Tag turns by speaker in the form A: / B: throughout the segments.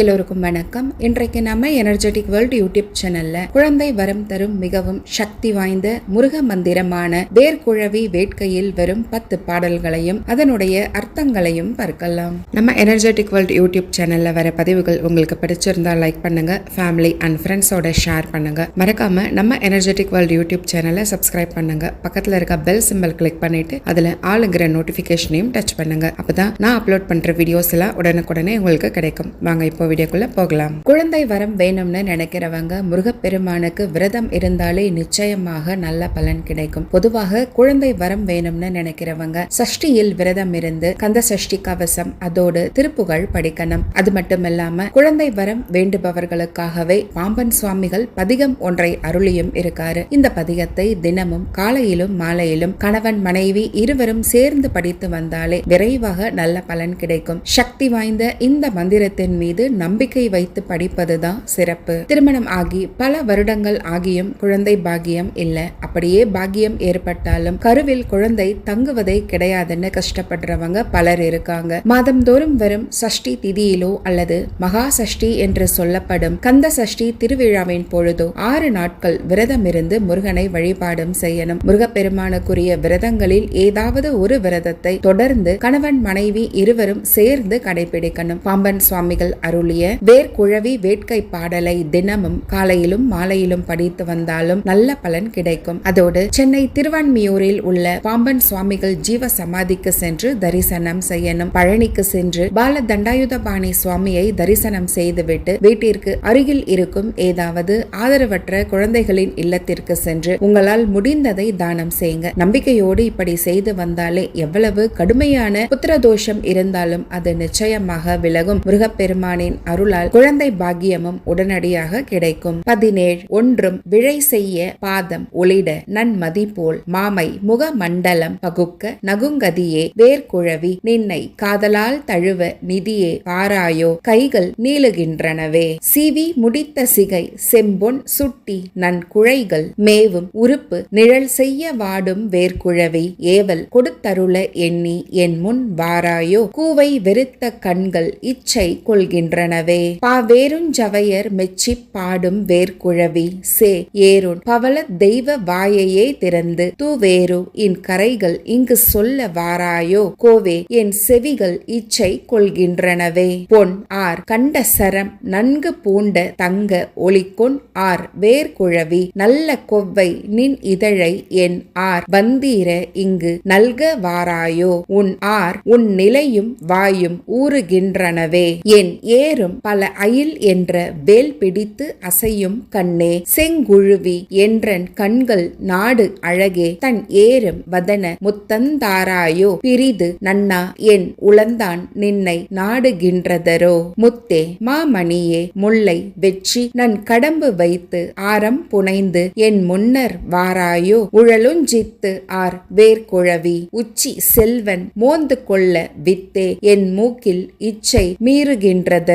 A: எல்லோருக்கும் வணக்கம். இன்றைக்கு நம்ம எனர்ஜெட்டிக் வேர்ல்ட் யூடியூப் சேனல்ல குழந்தை வரம் தரும் மிகவும் சக்தி வாய்ந்த முருக மந்திரமான வேர்குழவி வேட்கையில் வரும் பத்து பாடல்களையும் அதனுடைய அர்த்தங்களையும் பார்க்கலாம். நம்ம எனர்ஜெட்டிக் வேர்ல்ட் யூடியூப் சேனல்ல வர பதிவுகள் உங்களுக்கு பிடிச்சிருந்தா லைக் பண்ணுங்க ஃபேமிலி அண்ட் ஃப்ரெண்ட்ஸோட ஷேர் பண்ணுங்க. மறக்காம நம்ம எனர்ஜெட்டிக் வேர்ல்ட் யூடியூப் சேனலை சப்ஸ்கிரைப் பண்ணுங்க. பக்கத்துல இருக்க பெல் சிம்பல் கிளிக் பண்ணிட்டு அதுல ஆளுங்கிற நோட்டிபிகேஷனையும் டச் பண்ணுங்க. அப்பதான் நான் அப்லோட் பண்ற வீடியோஸ் எல்லாம் உடனுக்குடனே உங்களுக்கு கிடைக்கும். வாங்க இப்போ இப்போ வீடியோக்குள்ள போகலாம். குழந்தை வரம் வேணும்னு நினைக்கிறவங்க முருகப்பெருமானுக்கு விரதம் இருந்தாலே நிச்சயமாக நல்ல பலன் கிடைக்கும். பொதுவாக குழந்தை வரம் வேணும்னு நினைக்கிறவங்க சஷ்டியில் விரதம் இருந்து கந்த சஷ்டி கவசம் அதோடு திருப்புகழ் படிக்கணும். அது மட்டும் இல்லாம குழந்தை வரம் வேண்டுபவர்களுக்காகவே பாம்பன் சுவாமிகள் பதிகம் ஒன்றை அருளியும் இருக்காரு. இந்த பதிகத்தை தினமும் காலையிலும் மாலையிலும் கணவன் மனைவி இருவரும் சேர்ந்து படித்து வந்தாலே விரைவாக நல்ல பலன் கிடைக்கும். சக்தி வாய்ந்த இந்த மந்திரத்தின் மீது நம்பிக்கை வைத்து படிப்பதுதான் சிறப்பு. திருமணம் ஆகி பல வருடங்கள் ஆகியும் குழந்தை பாக்கியம் இல்ல. அப்படியே பாக்கியம் ஏற்பட்டாலும் கருவில் குழந்தை தங்குவதே கிடையாதுன்னு கஷ்டப்படுறவங்க பலர் இருக்காங்க. மாதந்தோறும் வரும் சஷ்டி திதியிலோ அல்லது மகா சஷ்டி என்று சொல்லப்படும் கந்த சஷ்டி திருவிழாவின் பொழுதோ ஆறு நாட்கள் விரதம் இருந்து முருகனை வழிபாடும் செய்யணும். முருகப்பெருமானுக்குரிய விரதங்களில் ஏதாவது ஒரு விரதத்தை தொடர்ந்து கணவன் மனைவி இருவரும் சேர்ந்து கடைபிடிக்கணும். பாம்பன் சுவாமிகள் அருள் அருளிய வேர்குழவி வேட்கை பாடலை தினமும் காலையிலும் மாலையிலும் படித்து வந்தாலும் நல்ல பலன் கிடைக்கும். அதோடு சென்னை திருவான்மியூரில் உள்ள பாம்பன் சுவாமிகள் ஜீவ சமாதிக்கு சென்று தரிசனம் செய்யணும். பழனிக்கு சென்று பால தண்டாயுதபாணி சுவாமியை தரிசனம் செய்துவிட்டு வீட்டிற்கு அருகில் இருக்கும் ஏதாவது ஆதரவற்ற குழந்தைகளின் இல்லத்திற்கு சென்று உங்களால் முடிந்ததை தானம் செய்யுங்க. நம்பிக்கையோடு இப்படி செய்து வந்தாலே எவ்வளவு கடுமையான புத்திர தோஷம் இருந்தாலும் அது நிச்சயமாக விலகும். முருகப்பெருமானின் அருளால் குழந்தை பாக்கியமும் உடனடியாக கிடைக்கும். பதினேழு. ஒன்றும் விழை செய்ய பாதம் ஒளிட நன்மதி போல் மாமை முக மண்டலம் பகுக்க நகுங்கதியே வேர்குழவி நின்னை காதலால் தழுவ நிதியே பாராயோ கைகள் நீளுகின்றனவே. சிவி முடித்த சிகை செம்பொன் சுட்டி நன் குழைகள் மேவும் உறுப்பு நிழல் செய்ய வாடும் வேர்க்குழவி ஏவல் கொடுத்தருள எண்ணி என் முன் வாராயோ. கூவை வெறுத்த கண்கள் இச்சை கொள்கின்றனவே பாவேருஞ்சவையர் மெச்சி பாடும் வேர்க்குழவி சே ஏருன் பவள தெய்வ வாயையே திறந்து தூவேரு இன் கரைகள் இங்கு சொல்ல வாராயோ? கோவே என் செவிகள் இச்சை கொள்கின்றனவே. பொன் ஆர் கண்ட சரம் நன்கு பூண்ட தங்க ஒளிக்கொன் ஆர் வேர்க்குழவி நல்ல கொவ்வை நின் இதழை என் ஆர் வந்தீர இங்கு நல்க வாராயோ? உன் ஆர் உன் நிலையும் வாயும் ஊறுகின்றனவே. என் ஏறும் பல அயில் என்ற வேல் பிடித்து அசையும் கண்ணே செங்குழுவி என்றன் கண்கள் நாடு அழகே தன் ஏறும் வதன முத்தந்தாராயோ பிரிது நன்னா என் உளந்தான் நின்னை நாடுகின்றதரோ. முத்தே மாமணியே முல்லை வெற்றி நன் கடம்பு வைத்து ஆரம் புனைந்து என் முன்னர் வாராயோ. உழலுஞ்சித்து ஆர் வேர்குழவி உச்சி செல்வன் மோந்து கொள்ள வித்தே என் மூக்கில் இச்சை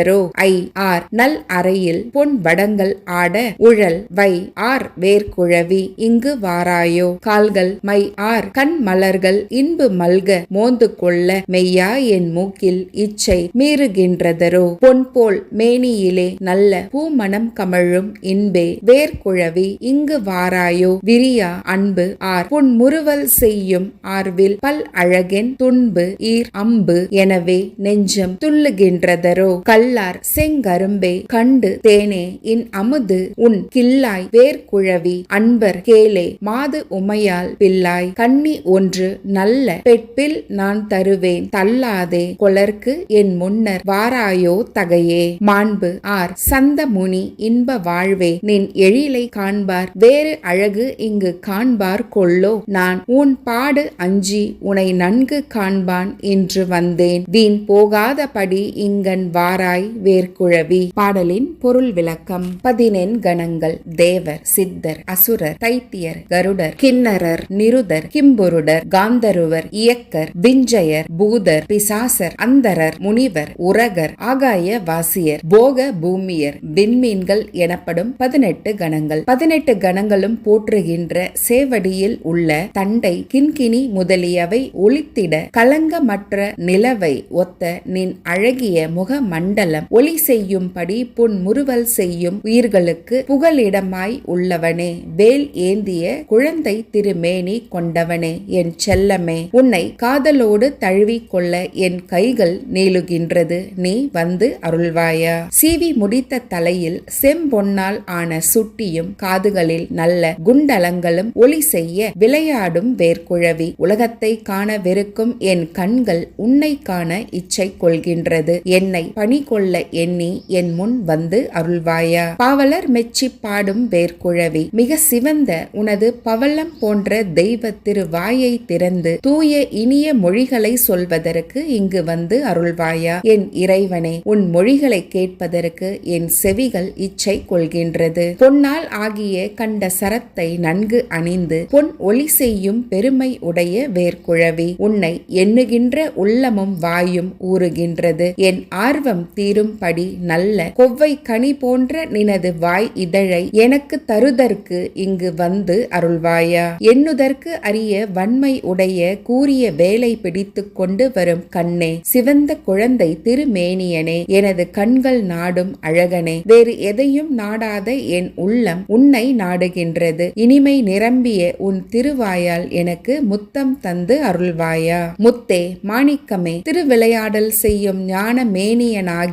A: மீறுகின்றதரோ ஐ. ஆர். நல் அறையில் பொன் வடங்கள் ஆட உழல். வை. ஆர். வேர்குழவி. இங்கு வாராயோ? கால்கள். மை. ஆர். கண் மலர்கள். இன்பு மல்க. மோந்து கொள்ள. மெய்யா என் மூக்கில் இச்சை மீறுகின்றதரோ? பொன் போல் மேனியிலே நல்ல பூமணம் கமழும் இன்பே. வேர்குழவி. இங்கு வாராயோ? விரியா அன்பு. ஆர். புன் முறுவல் செய்யும் ஆர்வில் பல் அழகென். துன்பு ஈர் அம்பு. எனவே நெஞ்சம் துள்ளுகின்றதரோ? கல் வல்லார் செங்கரும்பே. கண்டு தேனே இன் அமுது உன் கில்லாய் வேர்க்குழவி அன்பர் கேளே மாது உமையால் பிள்ளாய் கண்ணி ஒன்று நல்ல பெட்பில் நான் தருவேன். தள்ளாதே கொலர்க்கு என் முன்னர் வாராயோ தகையே. மாண்பு ஆர் சந்த முனி இன்ப வாழ்வே. நின் எழிலை காண்பார் வேறு அழகு இங்கு காண்பார் கொள்ளோ. நான் உன் பாடு அஞ்சி உனை நன்கு காண்பான் என்று வந்தேன். வீண் போகாதபடி இங்கன் வாராய் வேர்க்குழவி பாடலின் பொருள் விளக்கம் பதினெண் கணங்கள் தேவர் சித்தர் அசுரர் தைத்தியர் கருடர் கிண்ணரர் நிருதர் கிம்புருடர் காந்தருவர் இயக்கர் விஞ்சயர் பூதர் பிசாசர் அந்தரர் முனிவர் உரகர் ஆகாய வாசியர் போக பூமியர் விண்மீன்கள் எனப்படும் பதினெட்டு கணங்கள். பதினெட்டு கணங்களும் போற்றுகின்ற சேவடியில் உள்ள தண்டை கிண்கிணி முதலியவை ஒளித்திட கலங்கமற்ற நிலவை ஒத்த நின் அழகிய முக மண்டல மண்டலம் ஒளி செய்யும்படி புன் முறுவல் செய்யும் உயிர்களுக்கு புகலிடமாய் உள்ளவனே. வேல் ஏந்திய குழந்தை திருமேனி கொண்டவனே. என் செல்லமே உன்னை காதலோடு தழுவிக் கொள்ள என் கைகள் நீளுகின்றது. நீ வந்து அருள்வாயா. சீவி முடித்த தலையில் செம்பொன்னால் ஆன சுட்டியும் காதுகளில் நல்ல குண்டலங்களும் ஒளி செய்ய விளையாடும் வேர்க்குழவி. உலகத்தை காண வெறுக்கும் என் கண்கள் உன்னை காண இச்சை கொள்கின்றது. என்னை பணி கொள்ள எண்ணி என் முன் வந்து அருள்வாயா. பாவலர் மெச்சி பாடும் வேர்குழவி மிக சிவந்த உனது பவளம் போன்ற தெய்வ திருவாயை திறந்து தூய இனிய மொழிகளை சொல்வதற்கு இங்கு வந்து அருள்வாயா. என் இறைவனே உன் மொழிகளை கேட்பதற்கு என் செவிகள் இச்சை கொள்கின்றது. பொன்னால் ஆகிய கண்ட சரத்தை நன்கு அணிந்து பொன் ஒளி செய்யும் பெருமை உடைய வேர்குழவி உன்னை எண்ணுகின்ற உள்ளமும் வாயும் ஊறுகின்றது. என் ஆர்வம் தீரும்படி நல்ல கொவ்வை கனி போன்ற நினது வாய் இதழை எனக்கு தருதற்கு இங்கு வந்து அருள்வாயா. எண்ணுதற்கு அறிய வன்மை உடைய கூறிய வேலை பிடித்து கொண்டு வரும் கண்ணே சிவந்த குழந்தை திருமேனியனே எனது கண்கள் நாடும் அழகனே. வேறு எதையும் நாடாத என் உள்ளம் உன்னை நாடுகின்றது. இனிமை நிரம்பிய உன் திருவாயால் எனக்கு முத்தம் தந்து அருள்வாயா. முத்தே மாணிக்கமே திருவிளையாடல் செய்யும் ஞான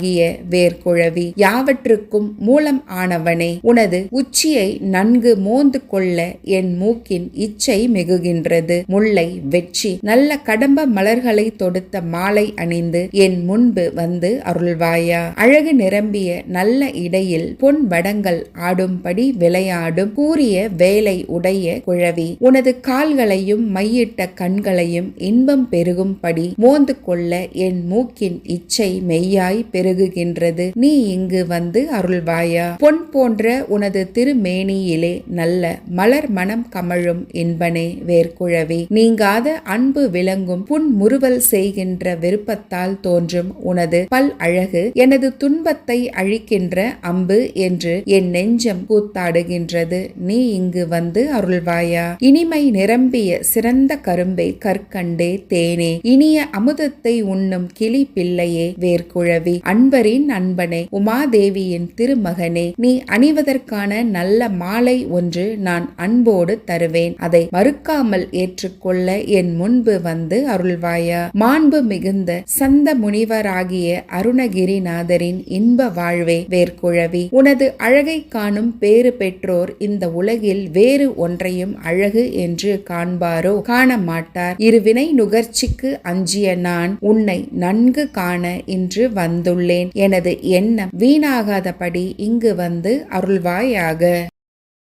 A: ஆகிய வேர்குழவி. யாவற்றுக்கும் மூலம் ஆனவனே உனது உச்சியை நன்கு மோந்து கொள்ள என் மூக்கின் இச்சை மிகுகின்றது. முல்லை வெற்றி. நல்ல கடம்ப மலர்களை தொடுத்த மாலை அணிந்து என் முன்பு வந்து அருள்வாயா. அழகு நிரம்பிய நல்ல இடையில் பொன் வடங்கள் ஆடும்படி விளையாடும் கூறிய வேலை உடைய குழவி. உனது கால்களையும் மையிட்ட கண்களையும் இன்பம் பெருகும்படி மோந்து கொள்ள என் மூக்கின் இச்சை மெய்யாய் பெரு பெருகுகின்றது நீ இங்கு வந்து அருள்வாயா? பொன் போன்ற உனது திருமேனியிலே நல்ல மலர் மனம் கமழும் இன்பனே வேர்க்குழவி நீங்காத அன்பு விளங்கும் புன் முறுவல் செய்கின்ற விருப்பத்தால் தோன்றும் உனது பல் அழகு. எனது துன்பத்தை அழிக்கின்ற அம்பு என்று என் நெஞ்சம் கூத்தாடுகின்றது. நீ இங்கு வந்து அருள்வாயா? இனிமை நிரம்பிய சிறந்த கரும்பை கற்கண்டே தேனே. இனிய அமுதத்தை உண்ணும் கிளி பிள்ளையே வேர்க்குழவி அன்பரின் அன்பனே உமாதேவியின் திருமகனே நீ அணிவதற்கான நல்ல மாலை ஒன்று நான் அன்போடு தருவேன். அதை மறுக்காமல் ஏற்றுக்கொள்ள என் முன்பு வந்து அருள்வாயா. மாண்பு மிகுந்த சந்த முனிவராகிய அருணகிரிநாதரின் இன்ப வாழ்வே வேர்க்குழவி உனது அழகை காணும் பேறு பெற்றோர் இந்த உலகில் வேறு ஒன்றையும் அழகு என்று காண்பாரோ? காண மாட்டார் இருவினை நுகர்ச்சிக்கு அஞ்சிய நான் உன்னை நன்கு காண இன்று வந்துள்ளேன். எனது எண்ணம் வீணாகாதபடி இங்கு வந்து அருள்வாயாக.